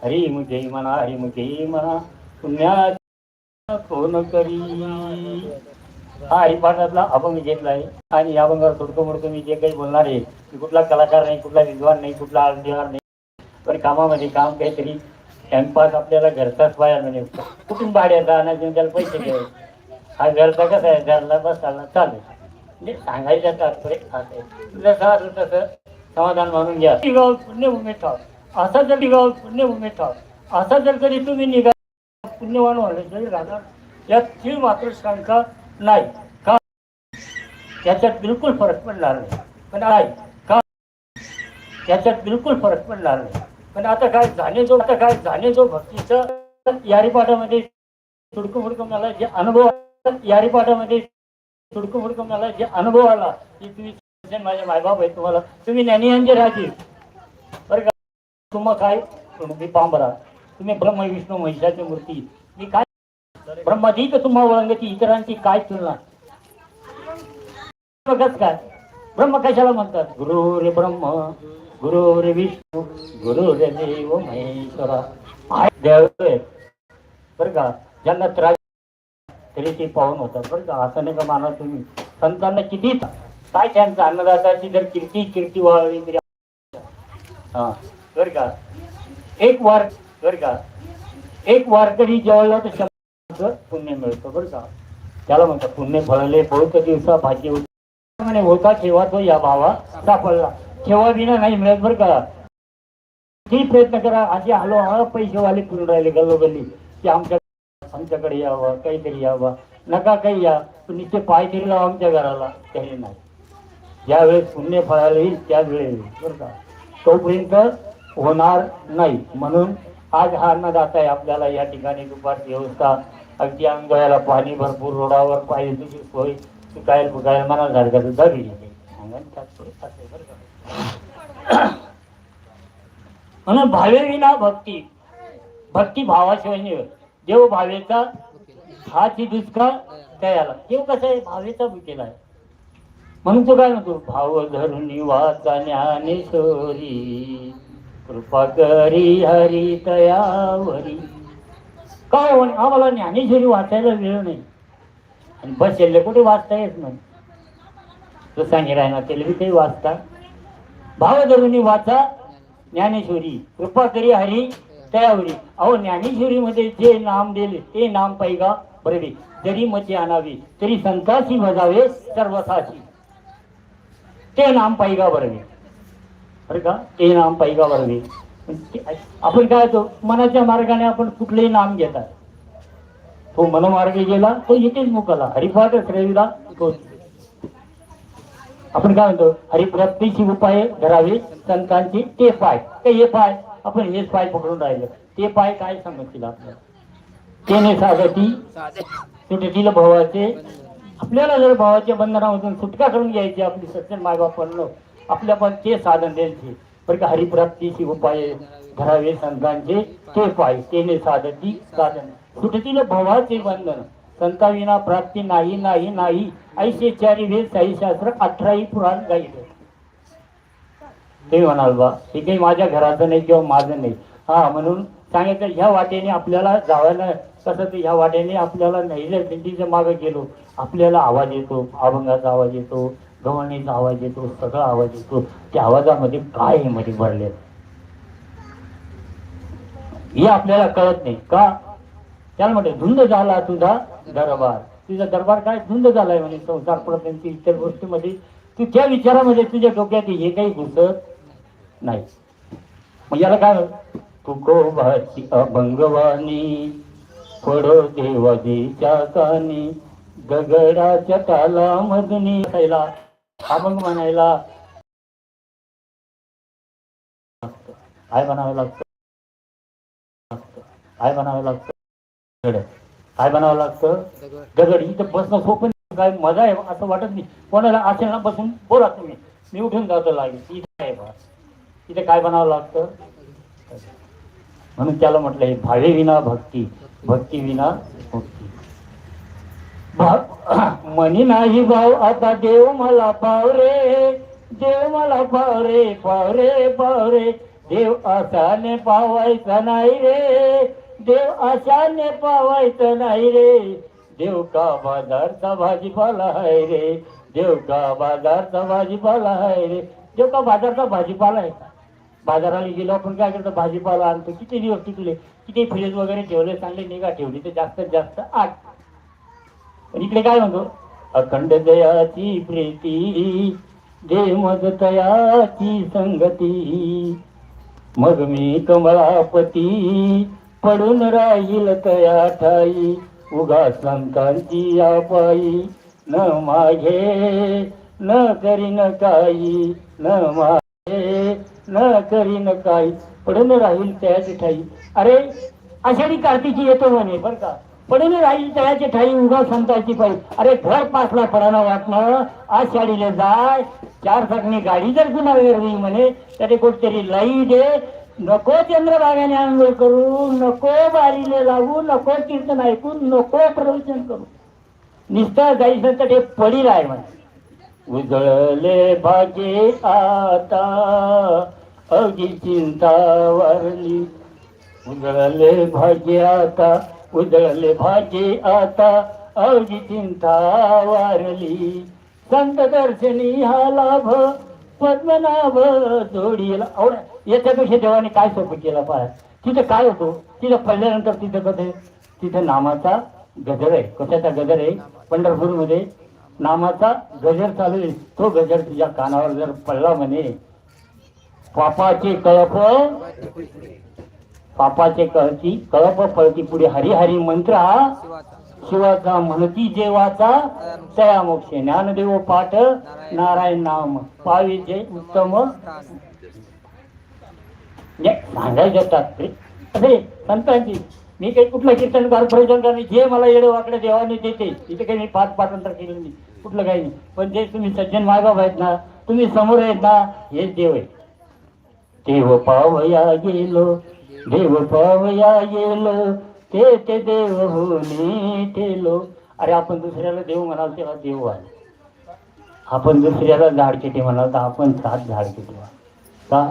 हरी मुझे म्हणा हरी मुझे म्हणा पुण्या कोण करी. हा हरिपाठातला अभंग घेतलाय. आणि या अभंगावर थोडकं मोडकं मी जे काही बोलणार आहे की कुठला कलाकार नाही कुठला विद्वान नाही कुठला आळंदीवार नाही पण कामामध्ये काम काहीतरी टाइमपास आपल्याला घरचाच बाहेर म्हणजे कुठून भाड्याचा आणायचे त्याला पैसे घ्यावे हा घरचा कसा आहे? घरला बसायला चालेल. म्हणजे सांगायचं तात्पर्य असं आहे. जसं असं तसं समाधान मानून घ्या. पुण्य उमेद ठाव असा जर निघाव पुण्यभूमी उमेदवार असा जर कधी तुम्ही निघा पुण्यवान व्हायला तरी राहणार यात तीळ मात्र शंका नाही. का? त्याच्यात बिलकुल फरक पडणार नाही. पण आहे का? त्याच्यात बिलकुल फरक पडणार नाही. पण आता काय जाणे जो आता काय जाणे जो भक्तीचं यारीपाठामध्ये तुडकं फुडकं मला जे अनुभव यारीपाठामध्ये पाठामध्ये फुडकं मला जे अनुभव आला की तुम्ही माझे मायबाप आहे तुम्हाला. तुम्ही ज्ञानियांचे राहतील बरं का? तुम्हा काय? मी पांबरा तुम्ही ब्रह्म विष्णू महिषाची मूर्ती. मी काय? ब्रह्माधिक तुम्हा वळंगती इतरांची काय तुलना? बघत काय? ब्रह्म कशाला म्हणतात? गुरु रे ब्रह्म गुरु रे विष्णू गुरु रे देव महेश्वरा. देव बर बरं का? ज्यांना त्रास तरी ते पाहून होतात. बरं का? असं नाही का माना तुम्ही. संतांना किती काय त्यांचं अन्नदाताची जर कीर्ती कीर्ती वाळली तरी हा. बरं का एक वार बर का एक वारकरी जेवला तर शंभर पुण्य मिळतं बरं का. त्याला म्हणतात पुण्य फळले बहुत दिवसा भाग्य होते म्हणे होता ठेवा तो या भावा सापडला ठेवा विना नाही मिळत बरं का. ती प्रयत्न करा. असे आलो हा पैसेवाले फिरून राहिले गल्लोगल्ली. की आमच्या आमच्याकडे यावं काहीतरी यावं. नका काही या. पण पाय तरी लावा आमच्या घराला. काही नाही. ज्यावेळेस पुण्य फळाला येईल त्यावेळेस वेळेस बरं का. तोपर्यंत होणार नाही. म्हणून आज हा अन्नदाता आहे. आपल्याला या ठिकाणी दुपारची व्यवस्था अगदी अंगळ्याला पाणी भरपूर रोडावर पाहिजे तुझी सोय चुकायला फुकायला मनाला झाडका सुद्धा दिली म्हणून भावे विना भक्ती. भक्ती भावाशिवाय नाही देव भावेचा हा ती दुष्काळ त्याला. देव कसं आहे? भावेचा भुकेला आहे. म्हणून तो काय म्हणतो? भाव धरून वाचा ज्ञानेश्वरी. कृपा करी हरी तयावरी काय म्हणे आम्हाला ज्ञानेश्वरी वाचायला वेळ नाही. आणि बसेल कुठे वाचता येत नाही. तो सांगे राहणार त्याला बी काही वाचता. भाव वाचा ज्ञानेश्वरी. कृपा करी हरी तयावरी अहो ज्ञानेश्वरीमध्ये जे नाम दिले ते नाम पैगा बरवी जरी मचे आणावी तरी संतासी भजावे सर्वसाची. ते नाम पैगा बरवे बरं का? ते नाम पैगा बरवे आपण काय होतो मनाच्या मार्गाने आपण कुठलेही नाम घेतात. तो मनोमार्गे गेला तो येथेच मुकाला हरिपाठ श्रेवीला तो आपण काय म्हणतो? हरिप्राप्तीची उपाय धरावे संतांची ते पाय. ते हे पाय? आपण हेच पाय पकडून राहिलो. ते पाय काय समजतील आपल्याला? तेने सागती सुटतील भावाचे. आपल्याला जर भावाच्या बंधनामधून सुटका करून घ्यायची आपली सज्जन पडलो आपल्या पण ते साधन द्यायचे. बरं का हरिप्राप्तीची उपाय धरावे संतांचे ते पाय तेने साधती साधन. सुटतील भवाचे बंधन संताविना प्राप्ती नाही नाही नाही. ऐसे चारी वेद साई शास्त्र अठराही पुराण गायले. ते म्हणाल बा हे काही माझ्या घराचं नाही किंवा माझं नाही. हा म्हणून सांगितलं ह्या वाटेने आपल्याला जावायला कसं ते ह्या वाटेने आपल्याला नाही जर मागे गेलो. आपल्याला आवाज येतो अभंगाचा आवाज येतो गवळणीचा आवाज येतो सगळा आवाज येतो. त्या आवाजामध्ये काय आहे मध्ये भरले? हे आपल्याला कळत नाही. का? त्याला म्हणते धुंद झाला तुझा दरबार. तुझा दरबार काय? धुंद झालाय म्हणे संसार प्रपंच इतर गोष्टीमध्ये. तू त्या विचारामध्ये तुझ्या डोक्यात हे काही घुसत नाही. मग याला काय तुको भाची अभंगवाणी पडो देवाजीच्या कानी दगडाच्या ताला मधनी खायला आपण म्हणायला काय बनावं लागतं. काय बनावं लागतं. काय बनावं लागतं दगड इथं बसणं सोपं काय मजा आहे असं वाटत नाही. कोणाला असेल ना बसून बोला तुम्ही. मी उठून जातो लागेल इथे आहे बा? इथे काय बनावं लागतं? म्हणून त्याला म्हटलंय भावे विना भक्ती भक्ती विना मनी नाही भाव आता देव मला पाव रे. देव मला पाव रे पाव रे पाव रे. देव आशाने पावायचा नाही रे. देव आशाने पावायचं नाही रे. देव का बाजारचा भाजीपाला आहे रे? देव का बाजारचा भाजीपाला आहे रे? देव का बाजारचा भाजीपाला आहे बाजाराला गेलो आपण काय करतो? भाजीपाला आणतो. किती दिवस टिकले? किती फ्रीज वगैरे ठेवले? चांगले निघा ठेवली तर जास्तीत जास्त आठ पण इकडे काय म्हणतो? अखंड दयाची प्रीती दे मग तयाची संगती. मग मी कमळापती पडून राहील तया ठाई. उगा संतांची या पायी न मागे न करीन काही. न मागे न करीन काही. पडून राहील त्याच ठाई. अरे आषाढी कार्तिकी येतो म्हणे बर का? पडून राहील तयाची ठाई उगा संताची पायी अरे घर पाचला पडाना वाटणं आज शाळेला जाय चार चाकणी गाडी जर कुणा वेरली म्हणे तरी कुठतरी लाई दे. नको चंद्रभागाने आंघोळ करू नको बारीले लागू नको कीर्तन ऐकू नको प्रवचन करू. निस्ता जायचं तर ते पडील आहे म्हणे. उजळले भागे आता अगी चिंता वारली उजळले भागे आता उजळले भाचे आता अवजी चिंता वारली. संत दर्शनी हा लाभ पद्मनाभ जोडीला. आवड याच्यापेक्षा देवाने काय सोपं केलं पाय तिथं काय होतो? तिथं पडल्यानंतर तिथं कसे तिथं नामाचा गजर आहे. कशाचा गजर आहे? पंढरपूरमध्ये नामाचा गजर चालू आहे. तो गजर तुझ्या कानावर जर पडला म्हणे पापाचे कळप पापाचे कळती कळप फळती पुढे हरी हरी मंत्र हा. शिवाचा म्हणती जेवाचा. तया मोक्ष ज्ञानदेव पाठ. नारायण नाम पाविजे उत्तम. जे सांगायचं संतांची मी काही कुठलं कीर्तनकार प्रयोजन करणे जे मला येडे वाकडे देवाने देते तिथे काही मी पाच पाठांतर केलं नाही. कुठलं काही नाही. पण जे तुम्ही सज्जन मायबाप आहेत ना तुम्ही समोर आहेत ना हेच देव आहे देव पावया गेलो देव पावया गेलो ते ते देव होणे ठेलो अरे आपण दुसऱ्याला देव म्हणाल तेव्हा देव आले. आपण दुसऱ्याला झाडचिटी म्हणाल तर आपण सात झाड किती का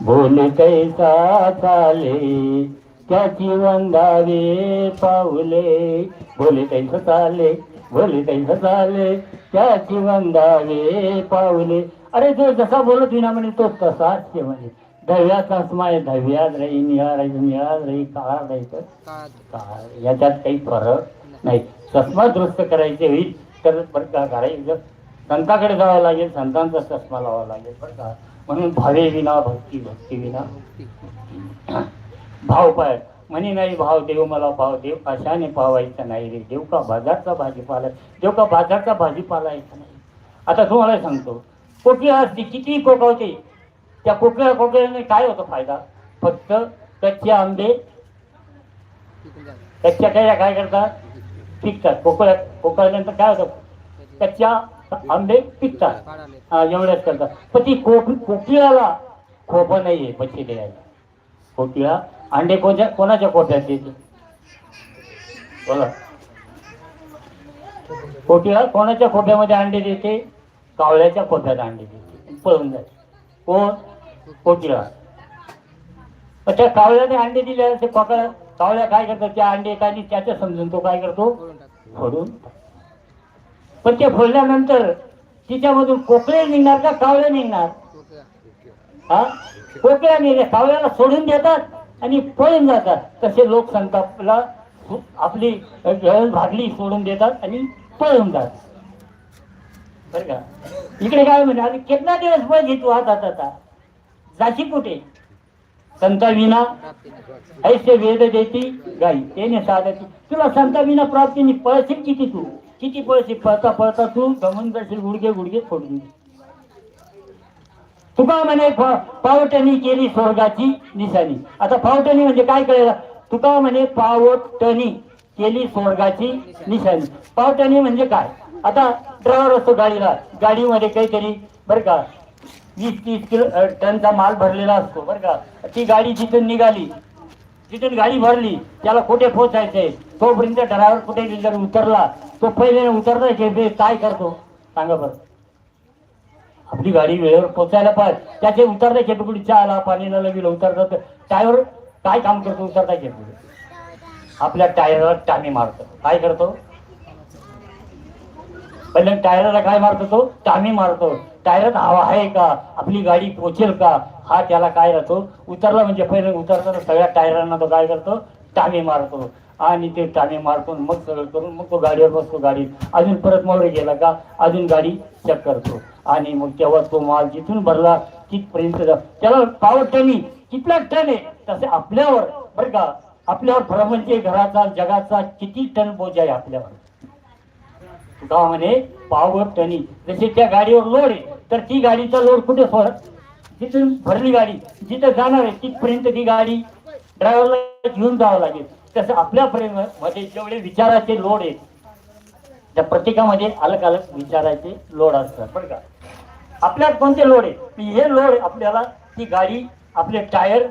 बोले कैसा चाले त्याची वंदावे पावले. बोले कैसा चाले बोले कैसा चाले त्याची वंदावे पावले. अरे जो जसा बोलत विना म्हणे तो तसाच ते म्हणे. दह्याचा स्माय? दह्यात राही निळा राही निळात राही काळा राहायचं काळ. याच्यात काही फरक नाही. चष्मा दुरुस्त करायचे होईल तर बरं का करायचं संताकडे जावं लागेल संतांचा चष्मा लावावा लागेल बरं का. म्हणून भावे विना भक्ती भक्ती विना. भाव पाय. म्हणे नाही भाव देव मला भाव देव. अशाने पावायचा नाही रे? देव का बाजारचा भाजीपाला आहे. देव का बाजारचा भाजीपाला यायचा नाही? आता तुम्हाला सांगतो. कोकिळा असते किती कोकवते? त्या कोकिळा कोकिळ्याने काय होतो फायदा? फक्त कच्चे आंबे कच्च्या कैऱ्या काय करतात? पिकतात. कोकळ्या कोकळल्यानंतर काय होतं? कच्च्या आंबे पिकतात. एवढ्याच करतात. पण ती कोक कोकिळाला खोपं नाहीये पक्षी द्यायला. कोकिळा अंडे कोणत्या कोणाच्या कोट्यात देते बोला. कोकिळा कोणाच्या खोप्यामध्ये अंडे देते? कावळ्याच्या खोप्यात अंडे देते. पळून जाते. कोण? कोकिळा पण त्या कावळ्याने अंडे दिले ते कोकळा कावळ्या काय करतात त्या अंडे आणि त्याच्या समजून तो काय करतो? फोडून पण ते फोडल्यानंतर तिच्यामधून कोकळे निघणार का कावळे निघणार? हा? कोकळ्या निघणार. कावळ्याला सोडून देतात आणि पळून जातात. तसे लोक संतापला आपली गरज भागली सोडून देतात आणि पळून जातात. बरं का? इकडे काय म्हणजे आणि कितना दिवस बघ तू हातात आता जाशी कुठे? संता विना ऐसे वेद देती गाई त्याने साधती. तुला संता विना प्राप्तीने पळशील किती तू? किती पळशील? पळता पळता तू गमून जाशील गुडघे गुडघे फोडून तुका म्हणे पावटणी केली स्वर्गाची निशाणी. आता पावटणी म्हणजे काय कळेल? तुका म्हणे पावटणी केली स्वर्गाची निशाणी. पावटणी म्हणजे काय? आता ड्रायव्हर असतो गाडीला. गाडीमध्ये काहीतरी बरं का वीस तीस किलो टनचा माल भरलेला असतो बरं का. ती गाडी जिथून निघाली जिथून गाडी भरली त्याला कुठे पोचायचंय तोपर्यंत ड्रायव्हर कुठे जर उतरला तो पहिले उतरता ते काय करतो? सांगा बरं. आपली गाडी वेळेवर पोचायला पाहिजे. त्याचे उतरता कुठे चहाला पाणीला लगेल उतरतात टायर काय काम करतो उतरता खेपेकुडी आपल्या टायरला टाणी मारतो. काय करतो? पहिल्या टायरला काय मारतो तो? टामी मारतो. टायरात हवा आहे का? आपली गाडी पोचेल का? हा त्याला काय राहतो? उतरला म्हणजे पहिले उतरताना सगळ्या टायरांना तो काय करतो? टामी मारतो. आणि ते टामी मारतो मग सगळं करून मग तो गाडीवर बसतो गाडी अजून परत मोरे गेला का? अजून गाडी चेक करतो. आणि मग तेव्हा तो माल जिथून भरला तिथपर्यंत त्याला पावर टनी कितला टन आहे? तसे आपल्यावर. बरं का? आपल्यावर म्हणजे घराचा जगाचा किती टन बोज आहे आपल्यावर. गाव म्हणे पावर टनी. जसे त्या गाडीवर लोड आहे तर ती गाडीचा लोड कुठे सोडत जिथून भरली गाडी जिथं जाणार आहे तिथपर्यंत ती गाडी ड्रायव्हरला घेऊन जावं लागेल. तसं आपल्या प्रेममध्ये जेवढे विचाराचे लोड आहेत त्या प्रत्येकामध्ये अलग अलग विचाराचे लोड असतात बरं का? आपल्यात कोणते लोड आहे हे लोड आपल्याला ती गाडी आपले टायर